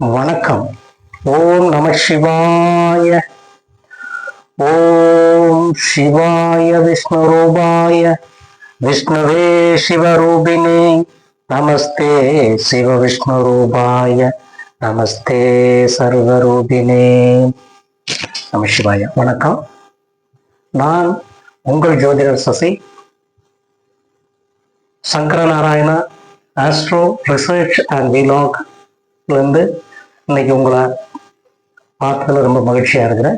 வணக்கம். ஓம் நம சிவாய. ஓம் சிவாய விஷ்ணு ரூபாய விஷ்ணுவே சிவரூபிணி. நமஸ்தே சிவ விஷ்ணு ரூபாய நமஸ்தே சர்வரூபிணே. நம சிவாய. வணக்கம். நான் உங்கள் ஜோதிடர் Sasi. Sankaranarayana astro research and விலாக்லேருந்து இன்னைக்கு உங்களை பார்த்ததுல ரொம்ப மகிழ்ச்சியா இருக்கிறேன்.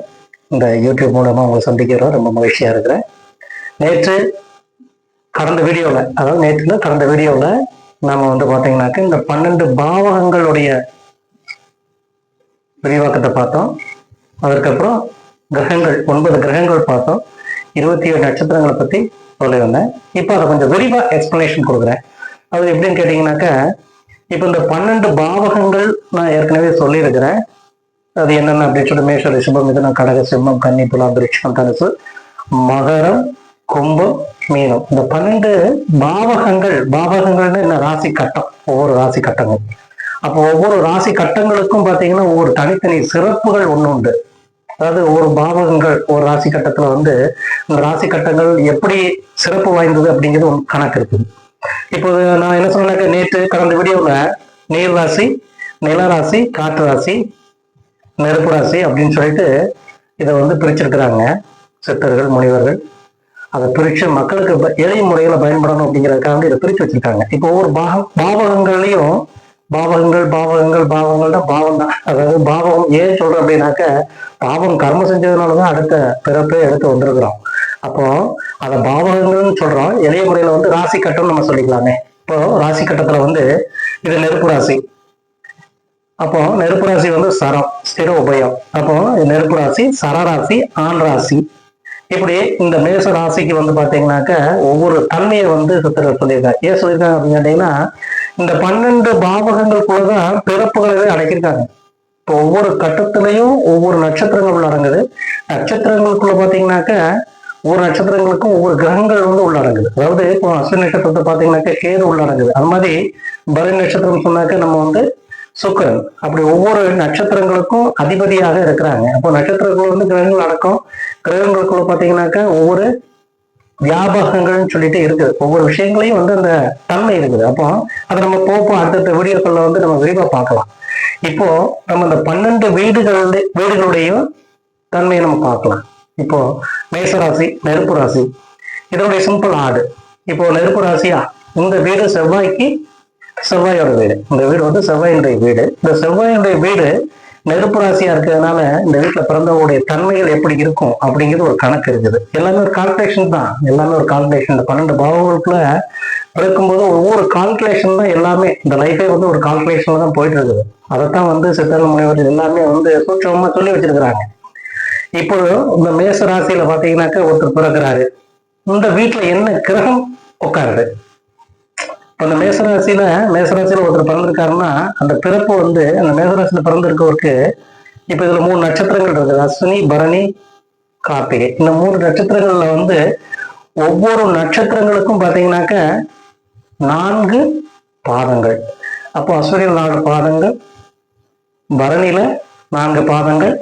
இந்த யூடியூப் மூலமா உங்களை சந்திக்கிறோம் ரொம்ப மகிழ்ச்சியா இருக்கிறேன். நேற்று கடந்த வீடியோவில் அதாவது நேற்றுல கடந்த வீடியோவில் நாம வந்து பார்த்தீங்கன்னாக்க இந்த பன்னெண்டு பாவகங்களுடைய விரிவாக்கத்தை பார்த்தோம். அதற்கப்புறம் கிரகங்கள் ஒன்பது கிரகங்கள் பார்த்தோம். இருபத்தி ஏழு நட்சத்திரங்களை பற்றி சொல்லி வந்தேன். இப்போ அதை கொஞ்சம் விரிவாக எக்ஸ்பிளனேஷன் கொடுக்குறேன். அது எப்படின்னு கேட்டிங்கனாக்கா இப்போ இந்த பன்னெண்டு பாவகங்கள் நான் ஏற்கனவே சொல்லியிருக்கிறேன். அது என்னென்ன அப்படின்னு சொல்லிட்டு மேஷ ரிஷபம் மிதனம் கடக சிம்மம் கன்னி துலாம் விருட்சம் தனுசு மகரம் கும்பம் மீனம். இந்த பன்னெண்டு பாவகங்கள் பாவகங்கள்னு என்ன? ராசி கட்டம். ஒவ்வொரு ராசி கட்டங்கள். அப்போ ஒவ்வொரு ராசி கட்டங்களுக்கும் பார்த்தீங்கன்னா ஒவ்வொரு தனித்தனி சிறப்புகள் ஒன்று உண்டு. அதாவது ஒவ்வொரு பாவகங்கள் ஒரு ராசி கட்டத்துல வந்து இந்த ராசி கட்டங்கள் எப்படி சிறப்பு வாய்ந்தது அப்படிங்கிறது கணக்கு இருக்குது. இப்போது நான் என்ன சொன்னாக்க நேற்று கடந்த வீடியோவில் நீர் ராசி நிலராசி காற்று ராசி நெருப்பு ராசி அப்படின்னு சொல்லிட்டு இதை வந்து பிரிச்சிருக்கிறாங்க. சித்தர்கள் முனிவர்கள். அதை பிரித்து மக்களுக்கு எளிய முறையில் பயன்படணும் அப்படிங்கிறதுக்காக இதை பிரித்து வச்சிருக்காங்க. இப்போ ஒவ்வொரு பாக பாவகங்கள்லையும் பாவகங்கள் பாவகங்கள் பாவங்கள்னா பாவம் தான். அதாவது பாவம் ஏன் சொல்றேன் அப்படின்னாக்க பாவம் கர்மம் செஞ்சதுனால தான் அடுத்த பிறப்பே எடுத்து வந்திருக்கிறோம். அப்போ அதை பாவகங்கள்னு சொல்றோம். எளிய முறையில வந்து ராசி கட்டம்னு நம்ம சொல்லிக்கலாமே. இப்போ ராசி கட்டத்துல வந்து இது நெருப்பு ராசி. அப்போ நெருப்பு ராசி வந்து சரம் ஸ்திர உபயம். அப்போ நெருப்பு ராசி சரராசி ஆண் ராசி. இப்படி இந்த மேச ராசிக்கு வந்து பாத்தீங்கன்னாக்க ஒவ்வொரு தன்மையை வந்து சித்தர் சொல்லியிருக்காங்க. ஏன் சொல்லியிருக்காங்க அப்படின்னு கேட்டீங்கன்னா இந்த பன்னெண்டு பாவகங்களுக்குள்ளதான் பிறப்புகளவே அடக்கியிருக்காங்க. இப்போ ஒவ்வொரு கட்டத்திலையும் ஒவ்வொரு நட்சத்திரங்கள் உள்ளடங்குது நட்சத்திரங்களுக்குள்ள பாத்தீங்கன்னாக்க ஒவ்வொரு நட்சத்திரங்களுக்கும் ஒவ்வொரு கிரகங்கள் வந்து உள்ளடங்குது. அதாவது இப்போ அஸ்வின் நட்சத்திரத்தை பார்த்தீங்கன்னாக்கா கேது உள்ளடங்குது. அது மாதிரி பரணி நட்சத்திரம் சொன்னாக்க நம்ம வந்து சுக்கரன். அப்படி ஒவ்வொரு நட்சத்திரங்களுக்கும் அதிபதியாக இருக்கிறாங்க. அப்போ நட்சத்திரங்கள் வந்து கிரகங்கள் அடக்கம். கிரகங்களுக்குள்ள பாத்தீங்கன்னாக்கா ஒவ்வொரு வியாபகங்கள்னு சொல்லிட்டு இருக்குது. ஒவ்வொரு விஷயங்களையும் வந்து அந்த தன்மை இருக்குது. அப்போ அதை நம்ம போப்போம். அடுத்தடுத்த வீடியோக்களில் வந்து நம்ம விரிவாக பார்க்கலாம். இப்போ நம்ம இந்த பன்னெண்டு வீடுகளுடைய தன்மையை நம்ம பார்க்கலாம். இப்போ மேசராசி நெருப்பு ராசி. இதனுடைய சிம்பிள் ஆடு இப்போ நெருப்பு ராசியா? இந்த வீடு செவ்வாய்க்கு செவ்வாயோட வீடு. இந்த வீடு வந்து செவ்வாயினுடைய வீடு. இந்த செவ்வாயினுடைய வீடு நெருப்பு ராசியா இருக்கிறதுனால இந்த வீட்டுல பிறந்தவங்களுடைய தன்மைகள் எப்படி இருக்கும் அப்படிங்கிறது ஒரு கணக்கு இருக்குது. எல்லாமே ஒரு கால்குலேஷன் தான். எல்லாமே ஒரு கால்குலேஷன் இந்த பன்னெண்டு பாவங்களுக்குள்ள பிறக்கும்போது ஒவ்வொரு கால்குலேஷன் தான் எல்லாமே. இந்த லைஃபே வந்து ஒரு கால்குலேஷன்ல தான் போயிட்டு இருக்குது. அதைத்தான் வந்து சித்தர் முனைவர்கள் எல்லாமே வந்து சூட்சமா சொல்லி வச்சிருக்கிறாங்க. இப்போ இந்த மேச ராசியில பாத்தீங்கன்னாக்கா ஒருத்தர் பிறக்கிறாரு. இந்த வீட்டுல என்ன கிரகம் உட்காருது? அந்த இந்த மேசராசியில மேசராசியில ஒருத்தர் பிறந்திருக்காருன்னா அந்த பிறப்பு வந்து அந்த மேசராசியில பிறந்திருக்கவருக்கு இப்ப இதுல மூணு நட்சத்திரங்கள் இருக்குது. அஸ்வினி பரணி கார்த்திகை. இந்த மூணு நட்சத்திரங்கள்ல வந்து ஒவ்வொரு நட்சத்திரங்களுக்கும் பாத்தீங்கன்னாக்க நான்கு பாதங்கள். அப்போ அஸ்வினியில் நாலு பாதங்கள் பரணியில நான்கு பாதங்கள்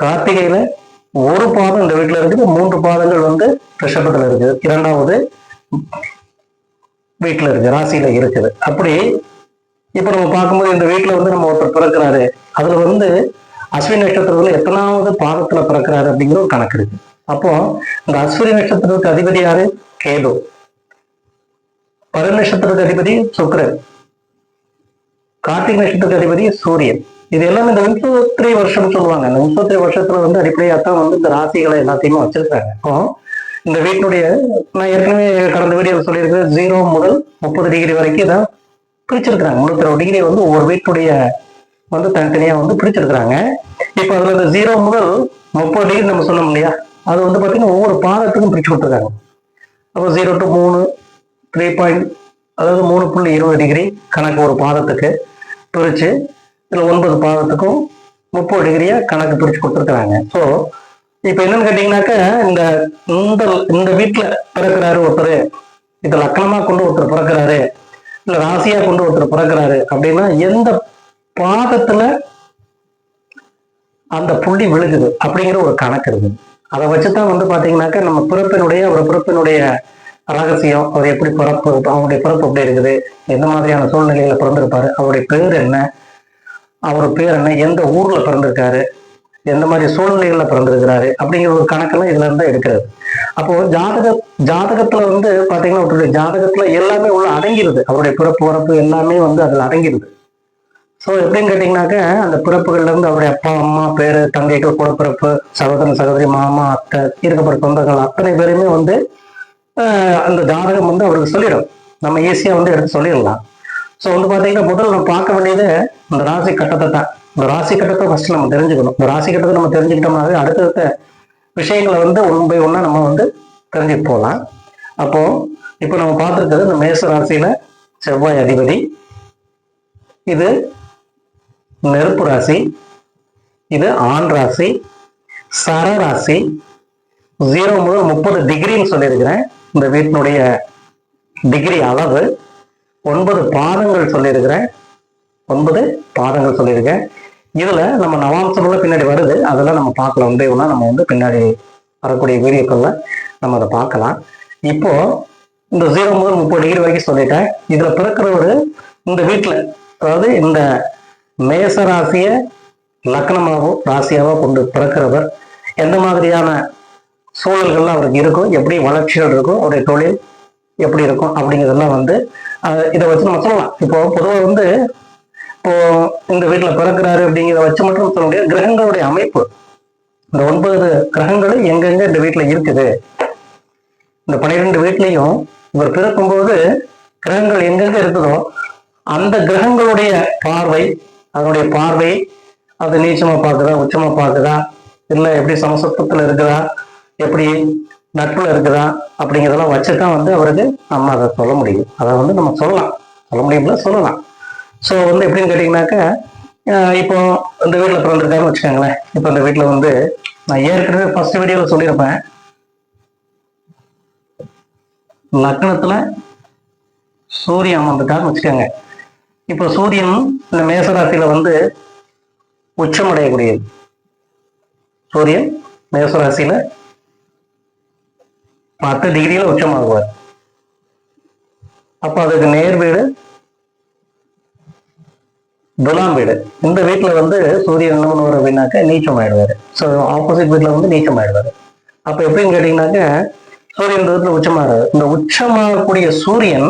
கார்த்திகையில ஒரு பாதம் இந்த வீட்டுல இருக்குது மூன்று பாதங்கள் வந்து ரிஷபத்துல இருக்குது. இரண்டாவது வீட்டுல இருக்கு ராசியில இருக்குது. அப்படி இப்ப நம்ம பார்க்கும்போது இந்த வீட்டுல வந்து நம்ம ஒருத்தர் பிறக்கிறாரு. அதுல வந்து அஸ்வினி நட்சத்திரத்துல எத்தனாவது பாதத்துல பிறக்கிறாரு அப்படிங்கிற ஒரு கணக்கு இருக்கு. அப்போ இந்த அஸ்வினி நட்சத்திரத்துக்கு அதிபதி யாரு? கேது. பரு நட்சத்திரத்துக்கு அதிபதி சுக்ரன் கார்த்திகை நட்சத்திரத்துக்கு அதிபதி சூரியன். இது எல்லாமே இந்த விம்சோத்திரி வருஷம் சொல்லுவாங்க. இந்த விம்சோத்திரி வருஷத்துல வந்து அடிப்படையாக தான் வந்து இந்த ராசிகளை எல்லாத்தையுமே வச்சிருக்காங்க. அப்போ இந்த வீட்டினுடைய நான் ஏற்கனவே கடந்த வீடியோவில் சொல்லியிருக்கிறேன் ஜீரோ முதல் முப்பது டிகிரி வரைக்கும் இதை பிரிச்சிருக்கிறாங்க. முன்னூத்தி டிகிரி வந்து ஒவ்வொரு வீட்டுடைய வந்து தனித்தனியா வந்து பிரிச்சிருக்கிறாங்க. இப்போ அதுல இந்த ஜீரோ முதல் முப்பது டிகிரி நம்ம சொன்னோம் இல்லையா? அது வந்து பார்த்தீங்கன்னா ஒவ்வொரு பாதத்துக்கும் பிரிச்சு கொடுத்துருக்காங்க. அப்போ ஜீரோ டு மூணு த்ரீ பாயிண்ட் அதாவது மூணு புள்ளி இருபது டிகிரி கணக்கு ஒரு பாதத்துக்கு பிரிச்சு இதில் ஒன்பது பாதத்துக்கும் முப்பது டிகிரியா கணக்கு பிரிச்சு கொடுத்துருக்குறாங்க. ஸோ இப்போ என்னன்னு கேட்டிங்கனாக்கா இந்த இந்த இந்த வீட்டில் பிறக்கிறாரு ஒருத்தர் இதை லக்கணமா கொண்டு ஒருத்தர் பிறக்கிறாரு இல்லை ராசியா கொண்டு ஒருத்தர் பிறக்கிறாரு அப்படின்னா எந்த பாதத்துல அந்த புள்ளி விழுகுது அப்படிங்கிற ஒரு கணக்கு இருக்குது. அதை வச்சுதான் வந்து பாத்தீங்கன்னாக்கா நம்ம பிறப்பினுடைய ஒரு பிறப்பினுடைய ரகசியம் அவர் எப்படி பிறப்பு அவருடைய பிறப்பு எப்படி இருக்குது எந்த மாதிரியான சூழ்நிலையில பிறந்திருப்பாரு அவருடைய பேர் என்ன அவர் பேர் என்ன எந்த ஊர்ல பிறந்திருக்காரு? எந்த மாதிரி சூழ்நிலைகள்ல பிறந்திருக்கிறாரு? அப்படிங்கிற ஒரு கணக்கெல்லாம் இதுல இருந்தா எடுக்கிறது. அப்போ ஜாதக ஜாதகத்துல வந்து பாத்தீங்கன்னா அவருடைய ஜாதகத்துல எல்லாமே உள்ள அடங்கிருது. அவருடைய பிறப்பு உறப்பு எல்லாமே வந்து அதுல அடங்கிருது. ஸோ எப்படின்னு கேட்டிங்கனாக்க அந்த பிறப்புகள்ல இருந்து அவருடைய அப்பா அம்மா பேரு தங்கைகள் குலப்பிறப்பு சகோதரன் சகோதரி மாமா அத்தை இருக்கப்பட்ட சொந்தங்கள் அத்தனை பேருமே வந்து ஆஹ், அந்த ஜாதகம் வந்து அவருக்கு சொல்லிடும். நம்ம ஈஸியாக வந்து எடுத்து சொல்லிடலாம். ஸோ வந்து பார்த்தீங்கன்னா முதல்ல நம்ம பார்க்க வேண்டியது இந்த ராசி கட்டத்தை தான். இந்த ராசி கட்டத்தை ஃபர்ஸ்ட் நம்ம தெரிஞ்சுக்கணும். இந்த ராசி கட்டத்தை நம்ம தெரிஞ்சுக்கிட்டோம்னாவே அடுத்தடுத்த விஷயங்களை வந்து ஒன் பை ஒன்னா நம்ம வந்து தெரிஞ்சுட்டு போகலாம். அப்போ இப்போ நம்ம பார்த்துருக்கிறது இந்த மேச ராசியில செவ்வாய் அதிபதி. இது நெருப்பு ராசி. இது ஆண் ராசி. சர ராசி. ஜீரோ முதல் முப்பது டிகிரின்னு சொல்லியிருக்கிறேன். இந்த வீட்டினுடைய டிகிரி அளவு. ஒன்பது பாதங்கள் சொல்லியிருக்கிறேன். ஒன்பது பாதங்கள் சொல்லியிருக்கேன். இதுல நம்ம நவாம்சம்லாம் பின்னாடி வருது. அதெல்லாம் நம்ம பார்க்கலாம் ஒன்றே ஒன்றா நம்ம வந்து பின்னாடி வரக்கூடிய வீடியோக்கள்ல நம்ம அதை பார்க்கலாம். இப்போ இந்த ஜீரோ முதல் முப்பது டிகிரி வரைக்கும் சொல்லிட்டேன். இதுல பிறக்கிறவர் இந்த வீட்டில் அதாவது இந்த மேச ராசிய லக்னமாகவோ ராசியாவோ கொண்டு பிறக்கிறவர் எந்த மாதிரியான சூழல்கள்லாம் அவருக்கு இருக்கும் எப்படி வளர்ச்சிகள் இருக்கும் அவருடைய தொழில் எப்படி இருக்கும் அப்படிங்கிறதெல்லாம் வந்து இதை வச்சு நம்ம சொல்லலாம். இப்போ பொதுவாக வந்து இப்போ இந்த வீட்டுல பிறக்கிறாரு அப்படிங்கிறத வச்சு மட்டும் சொல்ல முடியாது. கிரகங்களுடைய அமைப்பு. இந்த ஒன்பது கிரகங்களும் எங்கெங்க இந்த வீட்டுல இருக்குது? இந்த பன்னிரெண்டு வீட்லையும் இவர் பிறக்கும்போது கிரகங்கள் எங்கெங்க இருக்குதோ அந்த கிரகங்களுடைய பார்வை அதனுடைய பார்வை அது நீச்சமா பார்க்குதா உச்சமா பார்க்குதா இல்லை எப்படி சமசத்துவத்துல இருக்குதா எப்படி நட்புல இருக்குதா அப்படிங்கிறதெல்லாம் வச்சுதான் வந்து அவருக்கு நம்ம அதை சொல்ல முடியும். அதை வந்து நம்ம சொல்லலாம். சொல்ல முடியும்ல சொல்லலாம். ஸோ வந்து எப்படின்னு கேட்டிங்கனாக்கா ஆஹ் இப்போ இந்த வீட்டில் பிறந்திருக்காருன்னு வச்சுக்கோங்களேன். இப்போ இந்த வீட்டில் வந்து நான் ஏற்கனவே ஃபர்ஸ்ட் வீடியோவில் சொல்லியிருப்பேன். லக்னத்தில் சூரியன் அமர்ந்துட்டாருன்னு வச்சுக்கோங்க. இப்போ சூரியன் இந்த மேசராசியில் வந்து உச்சமடையக்கூடியது. சூரியன் மேசராசியில் பத்து டிகிரியில உச்சமாகுவார். அப்ப அதுக்கு நேர் வீடு துலாம் வீடு. இந்த வீட்டுல வந்து சூரியன் என்ன பண்ணுவார் அப்படின்னாக்க நீச்சம் ஆயிடுவாரு ஸோ ஆப்போசிட் வீட்டுல வந்து நீச்சம் ஆயிடுவாரு அப்ப எப்படின்னு கேட்டீங்கன்னாக்க சூரியன் இந்த வீட்டுல இந்த உச்சமாகக்கூடிய சூரியன்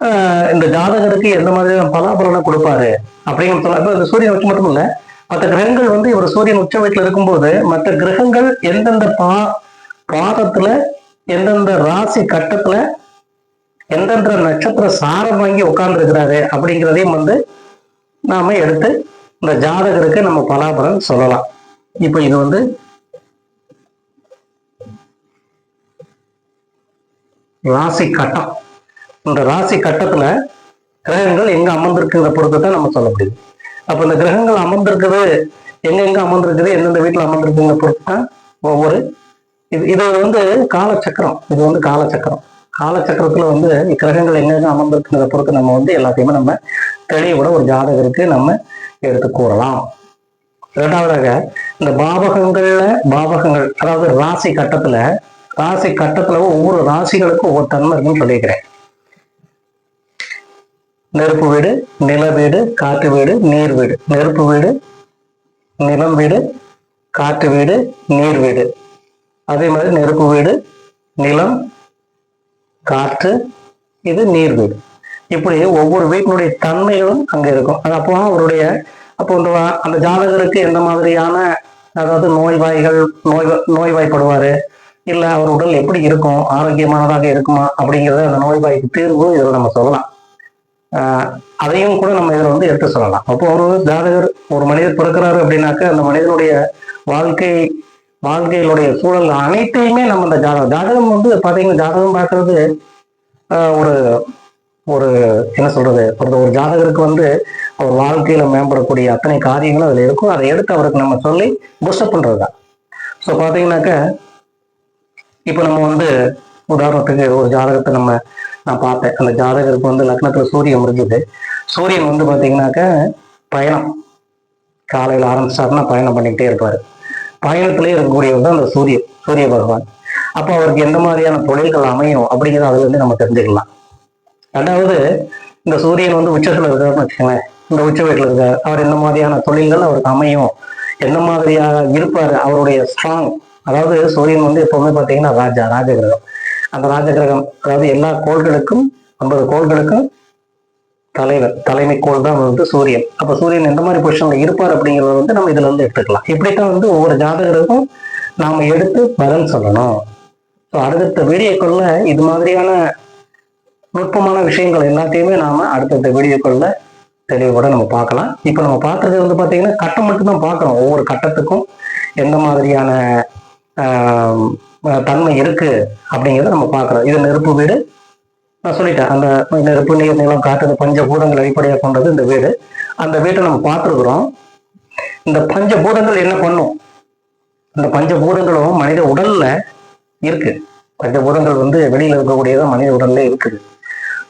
ஆஹ் இந்த ஜாதகருக்கு எந்த மாதிரியான பலாபலனை கொடுப்பாரு அப்படிங்கிற சொல்ல அந்த இந்த சூரியன் உச்சம் மட்டும் இல்ல மற்ற கிரகங்கள் வந்து இவர் சூரியன் உச்ச வீட்டுல இருக்கும்போது மற்ற கிரகங்கள் எந்தெந்த பா பாதத்துல எந்தெந்த ராசி கட்டத்துல எந்தெந்த நட்சத்திர சாரம் வாங்கி உட்கார்ந்து அப்படிங்கிறதையும் வந்து நாம எடுத்து இந்த ஜாதகருக்கு நம்ம பலாபலன் சொல்லலாம். இப்போ இது வந்து ராசி கட்டம். இந்த ராசி கட்டத்துல கிரகங்கள் எங்க அமர்ந்திருக்குங்கிற பொறுத்து தான் நம்ம சொல்ல முடியும். அப்ப இந்த கிரகங்கள் அமர்ந்திருக்குது எங்க எங்க அமர்ந்திருக்குது எந்தெந்த வீட்டுல அமர்ந்திருக்குங்கிற பொறுத்து தான் ஒவ்வொரு இது இது வந்து காலச்சக்கரம். இது வந்து காலச்சக்கரம். காலச்சக்கரத்துல வந்து கிரகங்கள் எங்கெங்க அமர்ந்திருக்கிறத பொறுத்து நம்ம வந்து எல்லாத்தையுமே நம்ம தெளிவோட ஒரு ஜாதகருக்கு நம்ம எடுத்து கூறலாம். இரண்டாவதாக இந்த பாவகங்கள்ல பாவகங்கள் அதாவது ராசி கட்டத்துல ராசி கட்டத்துல ஒவ்வொரு ராசிகளுக்கும் ஒவ்வொரு தன்மை இருக்குன்னு சொல்லியிருக்கிறேன். நெருப்பு வீடு நில வீடு காற்று வீடு நீர் வீடு. நெருப்பு வீடு நிலம் வீடு காற்று வீடு நீர் வீடு. அதே மாதிரி நெருப்பு வீடு நிலம் காற்று இது நீர் வீடு. இப்படி ஒவ்வொரு வீட்டினுடைய தன்மைகளும் அங்க இருக்கும். அது அப்போ அவருடைய அப்போ இந்த அந்த ஜாதகருக்கு எந்த மாதிரியான அதாவது நோய்வாய்கள் நோய் நோய்வாய்ப்படுவாரு? இல்லை அவர் உடல் எப்படி இருக்கும்? ஆரோக்கியமானதாக இருக்குமா? அப்படிங்கிறத அந்த நோய்வாய்க்கு தீர்வு இதில் நம்ம சொல்லலாம். ஆஹ் அதையும் கூட நம்ம இதில் வந்து எடுத்து சொல்லலாம். அப்போ ஒரு ஜாதகர் ஒரு மனிதர் பிறக்கிறாரு அப்படின்னாக்க அந்த மனிதனுடைய வாழ்க்கை வாழ்க்கையினுடைய சூழல் அனைத்தையுமே நம்ம இந்த ஜாதகம் ஜாதகம் வந்து பாத்தீங்கன்னா ஜாதகம் பார்க்கறது ஆஹ் ஒரு ஒரு என்ன சொல்றது ஒரு ஒரு ஜாதகருக்கு வந்து அவர் வாழ்க்கையில மேம்படக்கூடிய அத்தனை காரியங்களும் அதுல இருக்கும். அதை எடுத்து அவருக்கு நம்ம சொல்லி பூஸ்டப் பண்றதுதான் ஸோ பாத்தீங்கன்னாக்க இப்போ நம்ம வந்து உதாரணத்துக்கு ஒரு ஜாதகத்தை நம்ம நான் பார்த்தேன். அந்த ஜாதகருக்கு வந்து லக்னத்துல சூரியன் முடிஞ்சது சூரியன் வந்து பாத்தீங்கன்னாக்க பயணம். காலையில் ஆரம்பிச்சாருன்னா பயணம் பண்ணிக்கிட்டே இருப்பார். பயணத்திலே இருக்கக்கூடியவர் தான் அந்த சூரியன் சூரிய பகவான். அப்போ அவருக்கு எந்த மாதிரியான தொழில்கள் அமையும் அப்படிங்கிறத அதுல இருந்து நம்ம தெரிஞ்சுக்கலாம். ரெண்டாவது இந்த சூரியன் வந்து உச்சத்துல இருக்காருன்னு வச்சுக்கோங்களேன். இந்த உச்ச வீட்டில் இருக்கார். அவர் எந்த மாதிரியான தொழில்கள் அவருக்கு அமையும்? எந்த மாதிரியாக இருப்பார்? அவருடைய ஸ்ட்ராங் அதாவது சூரியன் வந்து எப்பவுமே பார்த்தீங்கன்னா ராஜா ராஜகிரகம். அந்த ராஜகிரகம் அதாவது எல்லா கோள்களுக்கும் ஒன்பது கோள்களுக்கும் தலைவர் தலைமை கோள் தான் வந்து சூரியன். அப்ப சூரியன் எந்த மாதிரி பொசிஷன்ல இருப்பார் அப்படிங்கறத வந்து நம்ம இதுல இருந்து எடுத்துக்கலாம். இப்படித்தான் வந்து ஒவ்வொரு ஜாதகருக்கும் நாம எடுத்து பலன் சொல்லணும். ஸோ அடுத்தடுத்த வீடியோக்குள்ள இது மாதிரியான நுட்பமான விஷயங்கள் எல்லாத்தையுமே நாம அடுத்தடுத்த வீடியோக்குள்ள தெளிவோட நம்ம பார்க்கலாம். இப்போ நம்ம பார்க்கறது வந்து பார்த்தீங்கன்னா கட்டம் மட்டும்தான் பார்க்குறோம். ஒவ்வொரு கட்டத்துக்கும் எந்த மாதிரியான ஆஹ், தன்மை இருக்கு அப்படிங்கிறத நம்ம பார்க்குறோம். இது நெருப்பு வீடு நான் சொல்லிட்டேன் அந்த நெருப்பு நீர் நிலம் காற்று பஞ்ச பஞ்சபூதங்கள் அடிப்படையாக கொண்டது இந்த வீடு. அந்த வீட்டை நம்ம பார்த்துருக்குறோம். இந்த பஞ்ச பூதங்கள் என்ன பண்ணும்? இந்த பஞ்ச பூதங்களும் மனித உடல்ல இருக்கு. பஞ்ச பூதங்கள் வந்து வெளியில இருக்கக்கூடியதான் மனித உடல்ல இருக்குது.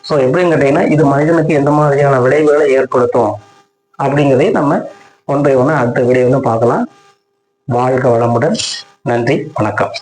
ஸோ எப்படின்னு கேட்டீங்கன்னா இது மனிதனுக்கு எந்த மாதிரியான விளைவுகளை ஏற்படுத்தும்? அப்படிங்கிறதையும் நம்ம ஒன் பை ஒன்று அடுத்த வீடியோவில் பார்க்கலாம். வாழ்க வளமுடன். நன்றி வணக்கம்.